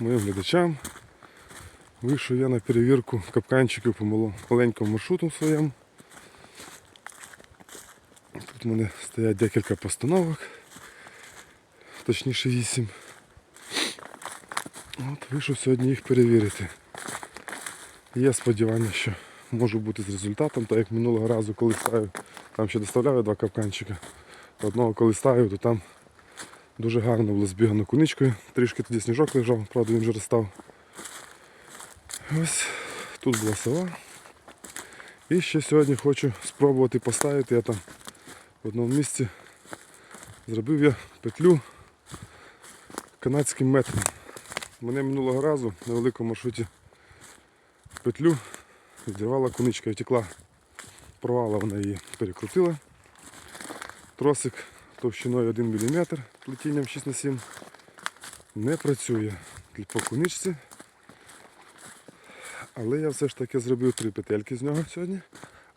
моїм глядачам. Вийшов я на перевірку капканчиків по маленькому маршруту своєму. Тут в мене стоять декілька постановок, точніше вісім. От вийшов сьогодні їх перевірити. Є сподівання, що можу бути з результатом, так як минулого разу, коли ставив, там ще доставляю два капканчика. Одного коли ставив, то там дуже гарно було збігано куничкою. Трішки тоді сніжок лежав, правда він вже розстав. Ось тут була сова. І ще сьогодні хочу спробувати поставити. Я там в одному місці зробив я петлю канадським методом. Мене минулого разу на великому маршруті петлю зірвала куничка і втекла. Порвала вона її, перекрутила. Тросик товщиною 1 мм плетінням 6х7 не працює по куничці. Але я все ж таки зробив три петельки з нього сьогодні.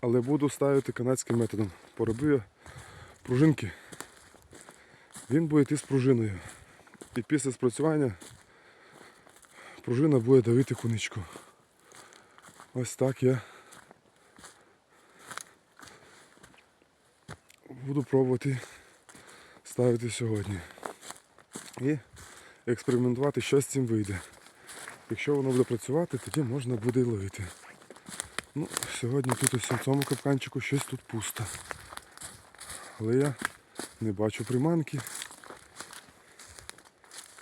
Але буду ставити канадським методом. Поробив я пружинки. Він буде йти з пружиною. І після спрацювання пружина буде давити куничку. Ось так я буду пробувати ставити сьогодні. І експериментувати, що з цим вийде. Якщо воно буде працювати, тоді можна буде і ловити. Ну, сьогодні тут ось в цьому капканчику щось тут пусто. Але я не бачу приманки.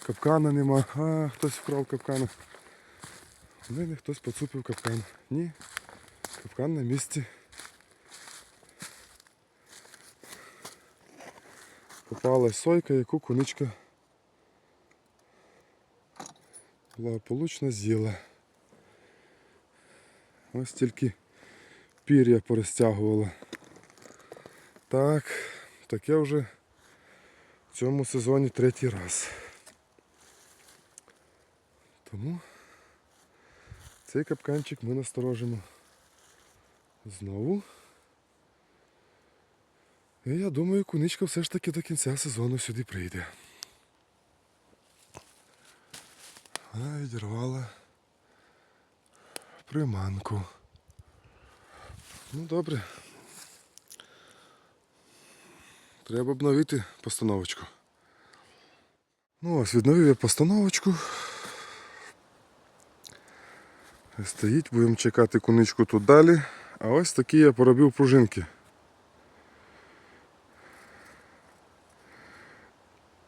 Капкана нема. А, хтось вкрав капкана. У мене хтось поцупив капкан. Ні. Капкан на місці. Попалась сойка, яку куничка благополучно з'їла. Ось тільки пір'я порозтягувала. Так, таке вже в цьому сезоні третій раз. Тому цей капканчик ми насторожимо знову. І я думаю, куничка все ж таки до кінця сезону сюди прийде. Вона відірвала приманку. Ну добре. Треба обновити постановочку. Ну ось, відновив я постановочку. Стоїть, будемо чекати куничку тут далі. А ось такі я поробив пружинки.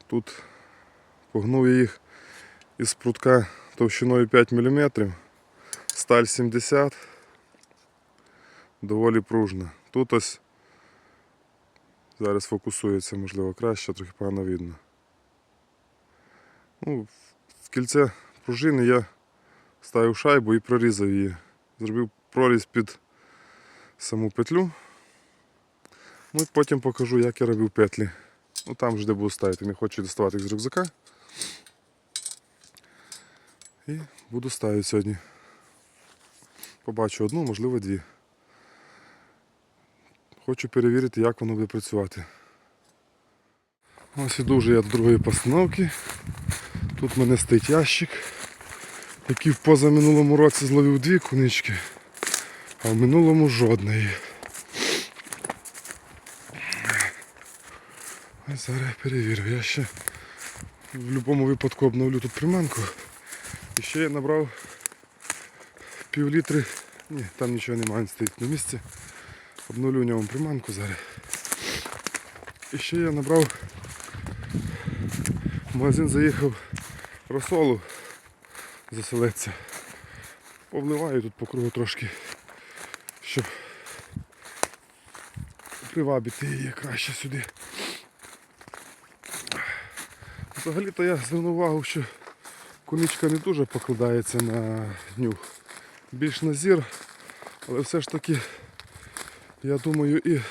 Тут погнув я їх із прутка товщиною 5 мм, сталь 70, доволі пружна. Тут ось зараз фокусується, можливо, краще, трохи погано видно. Ну, в кільце пружини я ставив шайбу і прорізав її. Зробив проріз під саму петлю. Ну і потім покажу, як я робив петлі. Ну там ж де буду ставити, не хочу доставати їх з рюкзака. І буду ставити сьогодні. Побачу одну, можливо дві. Хочу перевірити, як воно буде працювати. Ось іду вже я до другої постановки. Тут мене стоїть ящик, який в позаминулому році зловив дві кунички, а в минулому жодної. Зараз перевірю. Я ще в будь-якому випадку обновлю тут приманку. І ще я набрав пів літри. Ні, там нічого немає, він стоїть на місці. Обновлю в ньому приманку зараз. І ще я набрав в магазин заїхав розсолу заселеться. Повливаю тут по кругу трошки, щоб привабити її краще сюди. Взагалі-то я звернув увагу, що куничка не дуже покладається на нюх. Більш на зір, але все ж таки, я думаю, і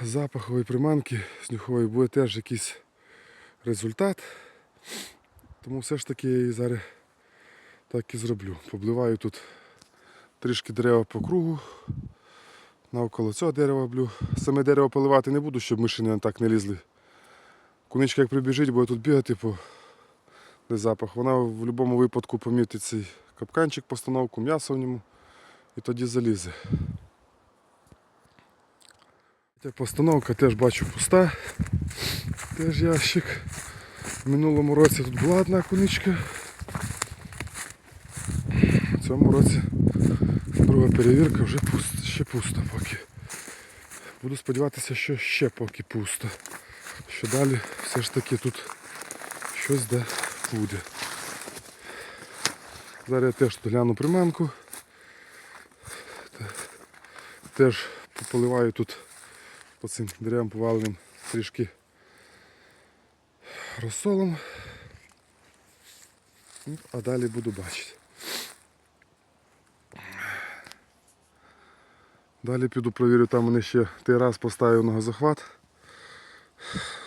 запахової приманки з нюхової буде теж якийсь результат. Тому все ж таки я її зараз так і зроблю. Побливаю тут трішки дерева по кругу. Навколо цього дерева блю. Саме дерево поливати не буду, щоб миші не так не лізли. Куничка як прибіжить, буде тут бігати по десь запах. Вона в будь-якому випадку помітить цей капканчик, постановку, м'ясо в ньому і тоді залізе. Ця постановка теж бачу пуста. Теж ящик. В минулому році тут була одна куничка. В цьому році друга перевірка вже пусто, ще пусто поки. Буду сподіватися, що ще поки пусто. Що далі все ж таки тут щось де буде. Зараз я теж гляну приманку. Те- Теж поливаю тут по цим деревам поваленим трішки розсолом. Ну, А далі буду бачити. Далі піду провірю, там мене ще той раз поставив ногозахват.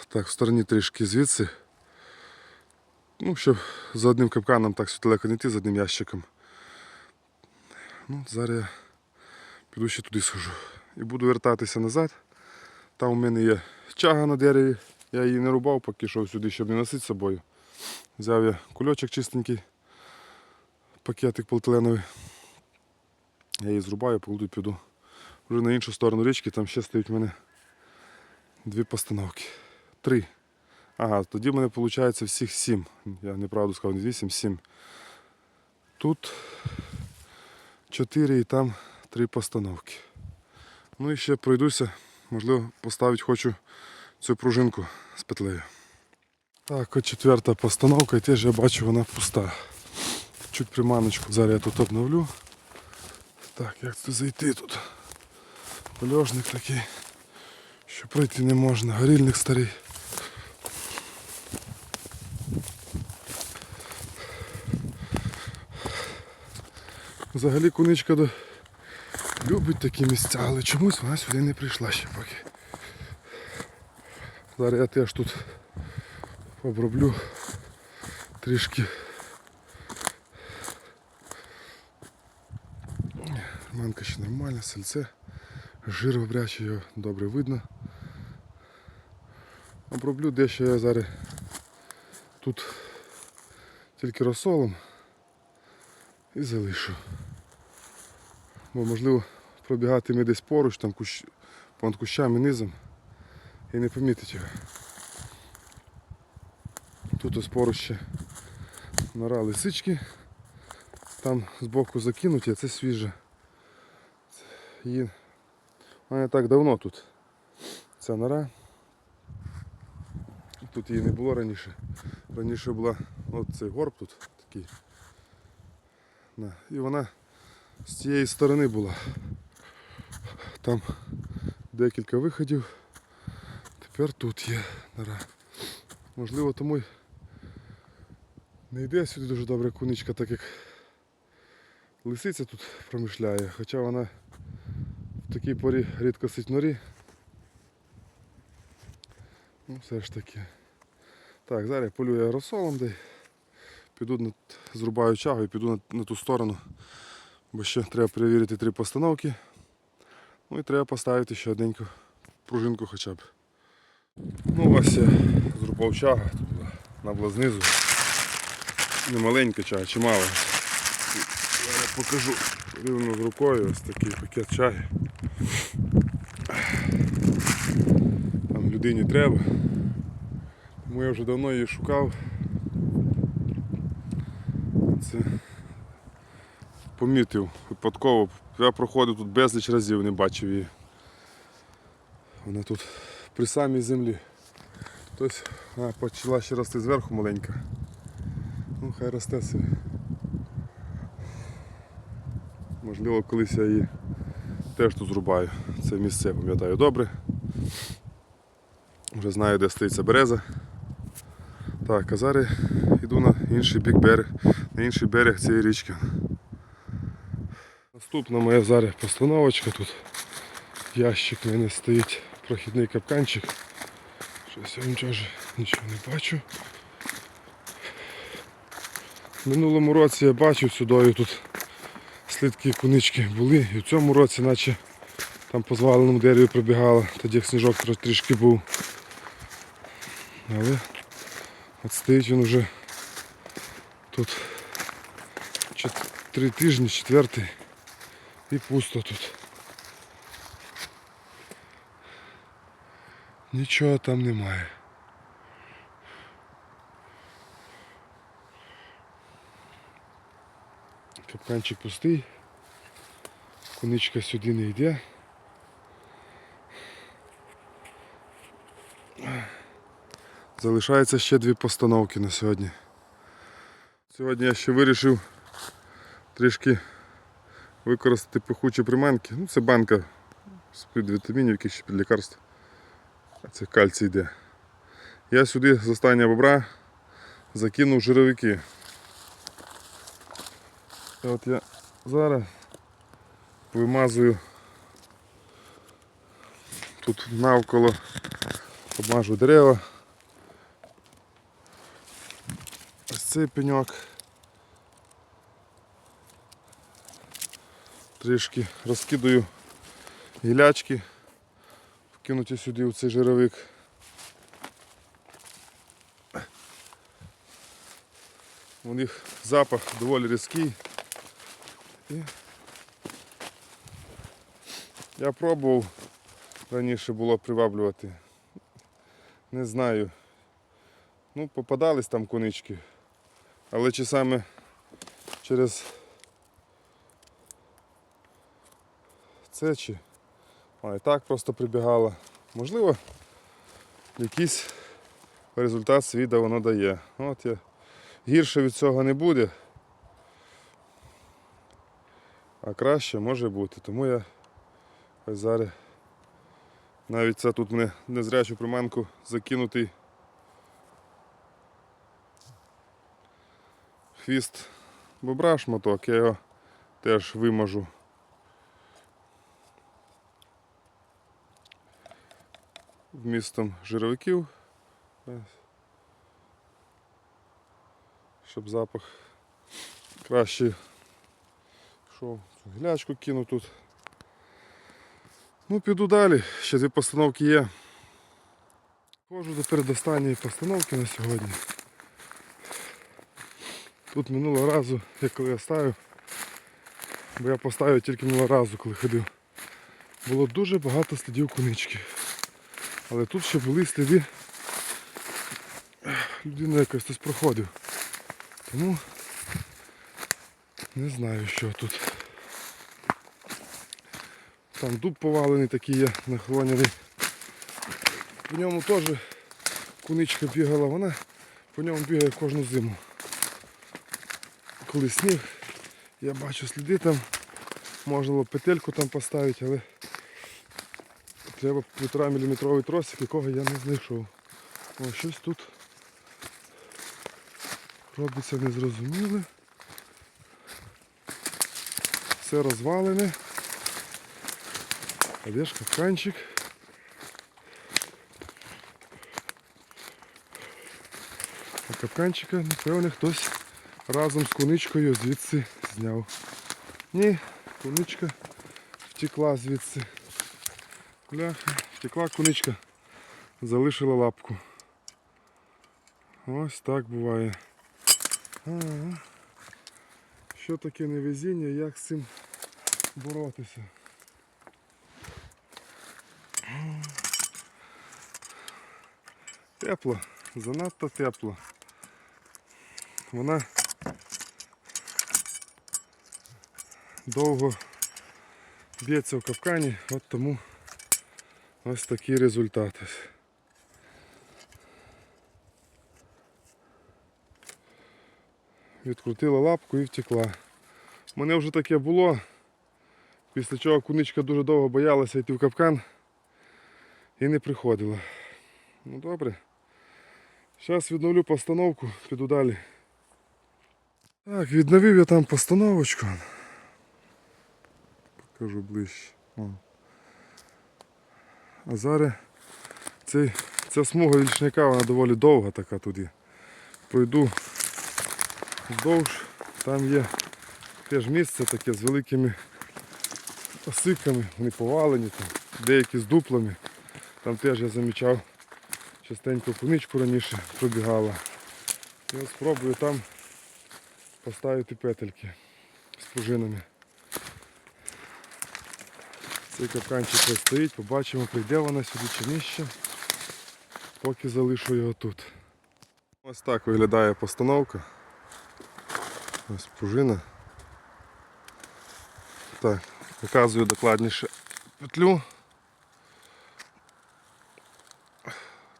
Так, в стороні трішки звідси. Ну, щоб за одним капканом так далеко не йти, за одним ящиком. Ну, зараз я піду ще туди схожу. І буду вертатися назад. Там у мене є чага на дереві. Я її не рубав, поки йшов сюди, щоб не носити з собою. Взяв я кульочок чистенький, пакетик поліетиленовий. Я її зрубаю, покладу піду. Вже на іншу сторону річки, там ще стоять у мене дві постановки. Три. Ага, тоді в мене виходить всіх сім. Я неправду сказав, не вісім, сім. Тут чотири і там три постановки. Ну і ще пройдуся, можливо, поставити хочу цю пружинку з петлею. Так, от четверта постановка, і теж я бачу, вона пуста. Чуть приманочку. Зараз я тут обновлю. Так, як тут зайти тут? Польожник такий, що пройти не можна, горільник старий. Взагалі куничка до... любить такі місця, але чомусь вона сюди не прийшла ще поки. Зараз я теж тут оброблю трішки. Манка ще нормальна, сальце, жир обрячий, його добре видно. Оброблю дещо я зараз тут тільки розсолом і залишу. Бо можливо пробігатиме десь поруч, там кущ, понад кущами низом і не помітить його. Тут ось поруч ще нора лисички, там збоку закинуті, а це свіже. Її... Вона не так давно тут. Ця нора. Тут її не було раніше. Раніше була от цей горб тут такий. І вона з цієї сторони була. Там декілька виходів. Тепер тут є нора. Можливо, тому й не йде сюди дуже добре куничка, так як лисиця тут промишляє, хоча вона в такій порі рідко сить норі. Ну, все ж таки. Так, зараз я полюю аеросолом, де піду на, зрубаю чагу і піду на, на ту сторону, бо ще треба перевірити три постановки. Ну і треба поставити ще одненьку пружинку хоча б. Ну ось я зрубав чага, тут вона була знизу. Не маленька чага, чимала. Зараз покажу рівно з рукою ось такий пакет чаги. Там людині треба. Тому я вже давно її шукав. Це помітив випадково. Я проходив тут безліч разів, не бачив її. Вона тут при самій землі. Тобто вона почала ще рости зверху маленька. Ну хай росте собі. Можливо, колись я її теж тут зрубаю. Це місце пам'ятаю добре. Вже знаю, де стоїть ця береза. Так, а зараз йду на інший бік берег, на інший берег цієї річки. Наступна моя зараз постановочка тут. Ящик в мене стоїть, прохідний капканчик. Щось я нічого, нічого не бачу. В минулому році я бачив сюди тут слідки кунички були. І в цьому році наче там по зваленому дереві пробігала, тоді сніжок трішки був. Але от стоїть він вже Тут чот- три тижні, четвертий. І пусто тут. Нічого там немає. Капканчик пустий. Коничка сюди не йде. Залишається ще дві постановки на сьогодні. Сьогодні я ще вирішив трішки використати пахучі приманки. Ну, це банка з-під вітамінів, яких ще під лікарств. А це кальцій йде. Я сюди з останнього бобра закинув жировики. І от я зараз вимазую тут навколо обмажу дерева. Ось цей пеньок. Трішки розкидаю гілячки, вкинуті сюди у цей жировик. У них запах доволі різкий. І я пробував раніше було приваблювати. Не знаю. Ну, попадались там конички. Але чи саме через це чи а і так просто прибігала. Можливо, якийсь результат світа воно дає. От я гірше від цього не буде. А краще може бути. Тому я ось зараз навіть це тут мене незрячу приманку закинутий хвіст бобра шматок, я його теж виможу. Вмістом жировиків, щоб запах краще йшов. Глячку кину тут. Ну, піду далі, ще дві постановки є. Ходжу до передостанньої постановки на сьогодні. Тут минулого разу, як коли я ставив, бо я поставив тільки минулого разу, коли ходив. Було дуже багато слідів кунички. Але тут ще були сліди. Людина якось хтось проходив. Тому не знаю що тут. Там дуб повалений такий є, нахлоняний. По ньому теж куничка бігала, вона по ньому бігає кожну зиму. Коли сніг, я бачу сліди там, можна було петельку там поставити, але треба півтора міліметровий тросик, якого я не знайшов. О, щось тут робиться незрозуміле. Все розвалене. А де ж капканчик? А капканчика, напевне, хтось разом з куничкою звідси зняв. Ні, куничка втекла звідси. Бляха, втекла куничка, залишила лапку. Ось так буває. Ага. Що таке невезіння, як з цим боротися? Тепло, занадто тепло. Вона довго б'ється в капкані, от тому ось такий результат. Відкрутила лапку і втекла. У мене вже таке було, після чого куничка дуже довго боялася йти в капкан і не приходила. Ну добре. Зараз відновлю постановку, піду далі. Так, відновив я там постановочку. Покажу ближче. О. А зараз цей, ця смуга вільшняка, вона доволі довга така туди. Пройду вздовж, там є теж місце таке з великими осиками, вони повалені, там, деякі з дуплами. Там теж я замічав частенько куничку раніше пробігала. Я спробую там поставити петельки з пружинами. Цей капканчик стоїть, побачимо, прийде вона сюди чи ще. Поки залишу його тут. Ось так виглядає постановка. Ось пружина. Так, показую докладніше петлю.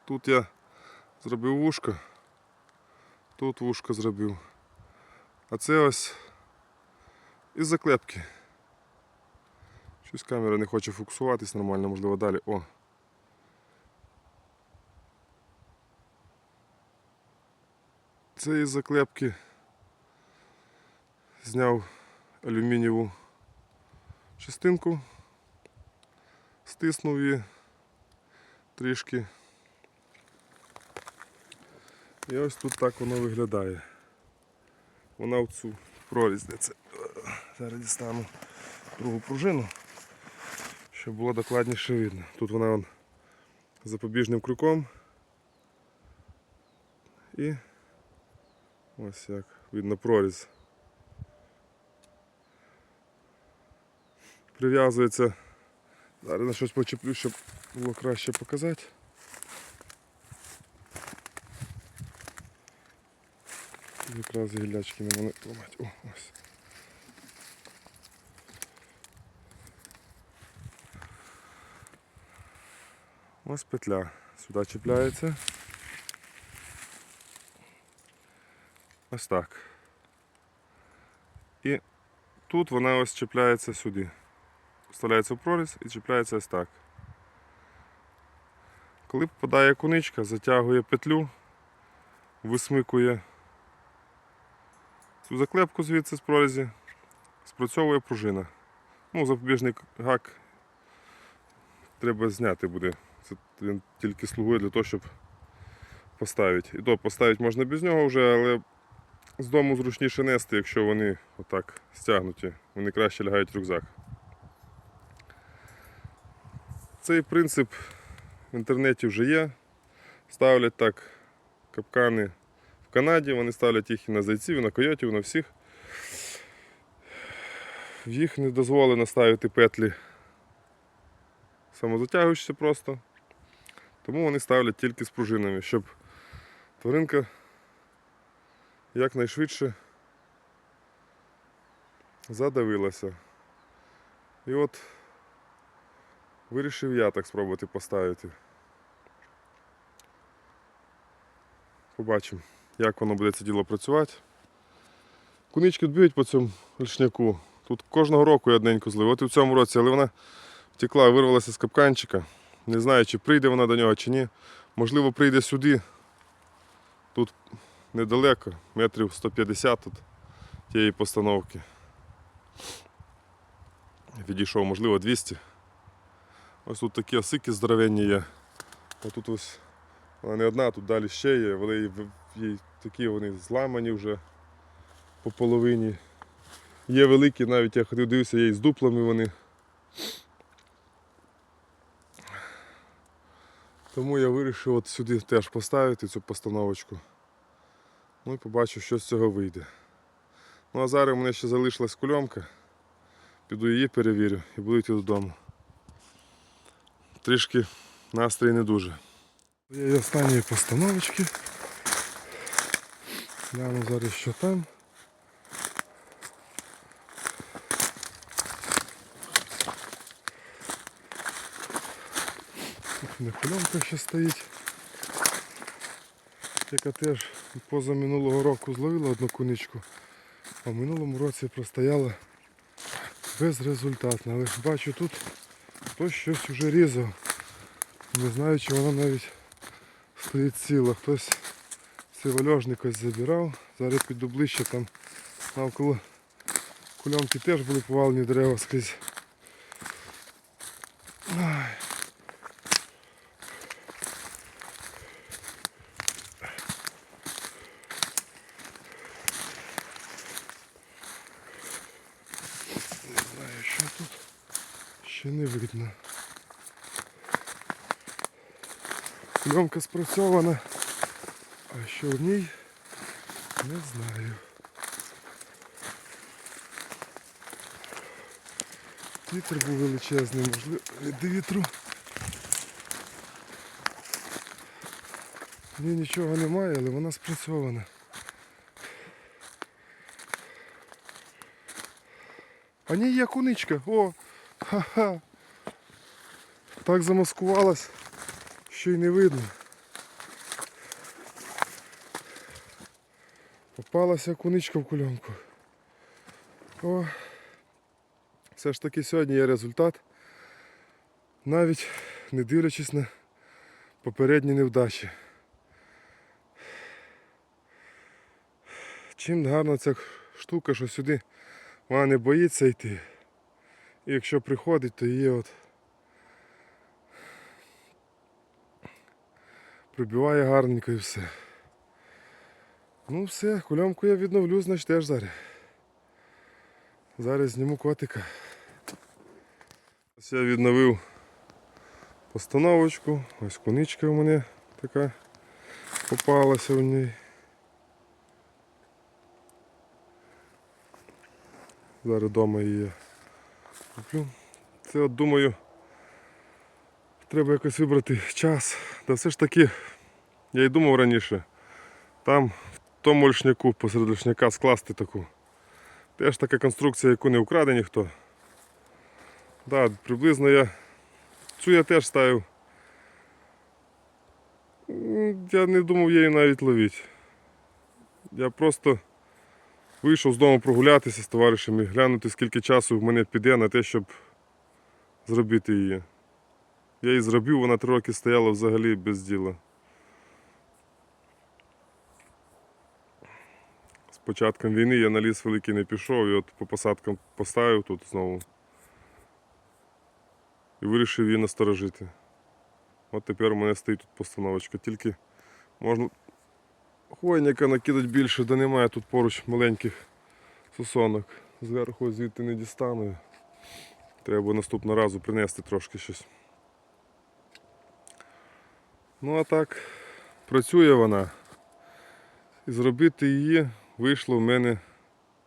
Тут я зробив вушко, тут вушко зробив. А це ось із заклепки. Щось камера не хоче фокусуватись нормально, можливо далі. О. Із заклепки зняв алюмінієву частинку, стиснув її трішки. І ось тут так воно виглядає. Вона в цю прорізь. Зараз дістану другу пружину, щоб було докладніше видно. Тут вона вон запобіжним крюком. І ось як видно проріз. Прив'язується. Зараз на щось почеплю, щоб було краще показати. Якраз гілячки не вони ламати. О, ось. Ось петля сюди чіпляється. Ось так. І тут вона ось чіпляється сюди. Вставляється в проріз і чіпляється ось так. Коли попадає куничка, затягує петлю, висмикує цю заклепку звідси з прорізі, спрацьовує пружина. Ну, запобіжний гак треба зняти буде. Це він тільки слугує для того, щоб поставити. І то поставити можна без нього вже, але з дому зручніше нести, якщо вони отак стягнуті. Вони краще лягають в рюкзак. Цей принцип в інтернеті вже є. Ставлять так капкани в Канаді, вони ставлять їх і на зайців, і на койотів, і на всіх. Їх не дозволено ставити петлі самозатягуючися просто. Тому вони ставлять тільки з пружинами, щоб тваринка якнайшвидше задавилася. І от вирішив я так спробувати поставити. Побачимо, як воно буде це діло працювати. Кунички б'ють по цьому лишняку. Тут кожного року я одненьку злив. От і в цьому році, але вона втекла, вирвалася з капканчика. Не знаю, чи прийде вона до нього, чи ні. Можливо, прийде сюди. Тут недалеко, метрів 150 тут тієї постановки. Відійшов, можливо, 200. Ось тут такі осики здоровенні є. Ось тут ось вона не одна, тут далі ще є, вони їй такі вони зламані вже по половині. Є великі, навіть я ходив дивився, є і з дуплами вони. Тому я вирішив от сюди теж поставити цю постановочку. Ну і побачу, що з цього вийде. Ну а зараз у мене ще залишилась кульомка. Піду її перевірю і буду йти додому. Трішки настрій не дуже. Є останні постановочки. Гляну зараз, що там. Не ще стоїть. Яка теж поза минулого року зловила одну куничку, а в минулому році простояла безрезультатно. Але бачу тут хтось щось вже різав. Не знаю, чи вона навіть стоїть ціла. Хтось цей вальожник ось забирав. Зараз піду ближче там навколо кульомки теж були повалені дерева скрізь. ще не видно. Пленка спрацьована, а що в ній не знаю. Вітер був величезний, можливо, від вітру. В ній нічого немає, але вона спрацьована. А ні, є куничка, о! Ха-ха. Так замаскувалась, що й не видно. Попалася куничка в кульонку. О, все ж таки сьогодні є результат. Навіть не дивлячись на попередні невдачі. Чим гарна ця штука, що сюди вона не боїться йти. І якщо приходить, то її от прибиває гарненько і все. Ну все, кульомку я відновлю, значить теж зараз. Зараз зніму котика. Ось я відновив постановочку. Ось куничка у мене така попалася в ній. Зараз вдома її куплю. Це от думаю, треба якось вибрати час. Та все ж таки, я й думав раніше, там в тому лишняку, посеред лишняка скласти таку. Теж така конструкція, яку не украде ніхто. Да, приблизно я цю я теж ставив. Я не думав її навіть ловити. Я просто вийшов з дому прогулятися з товаришами, глянути, скільки часу в мене піде на те, щоб зробити її. Я її зробив, вона три роки стояла взагалі без діла. З початком війни я на ліс великий не пішов і от по посадкам поставив тут знову. І вирішив її насторожити. От тепер у мене стоїть тут постановочка. Тільки можна хвойника накидати більше, де немає тут поруч маленьких сосонок. Зверху звідти не дістану. Треба наступного разу принести трошки щось. Ну а так, працює вона. І зробити її вийшло в мене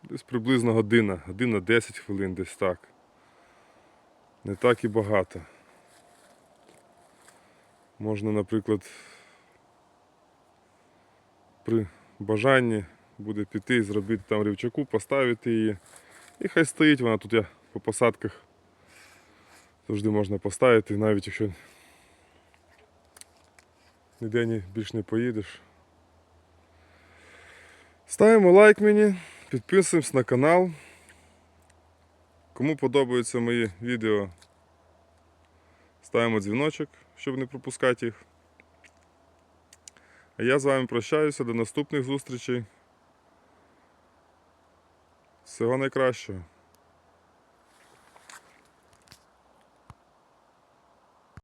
десь приблизно година, година 10 хвилин десь так. Не так і багато. Можна, наприклад, при бажанні буде піти і зробити там рівчаку, поставити її. І хай стоїть вона тут я по посадках. Завжди можна поставити, навіть якщо ніде ні, більш не поїдеш. Ставимо лайк мені, підписуємось на канал. Кому подобаються мої відео, ставимо дзвіночок, щоб не пропускати їх. А я з вами прощаюся до наступних зустрічей. Всього найкращого.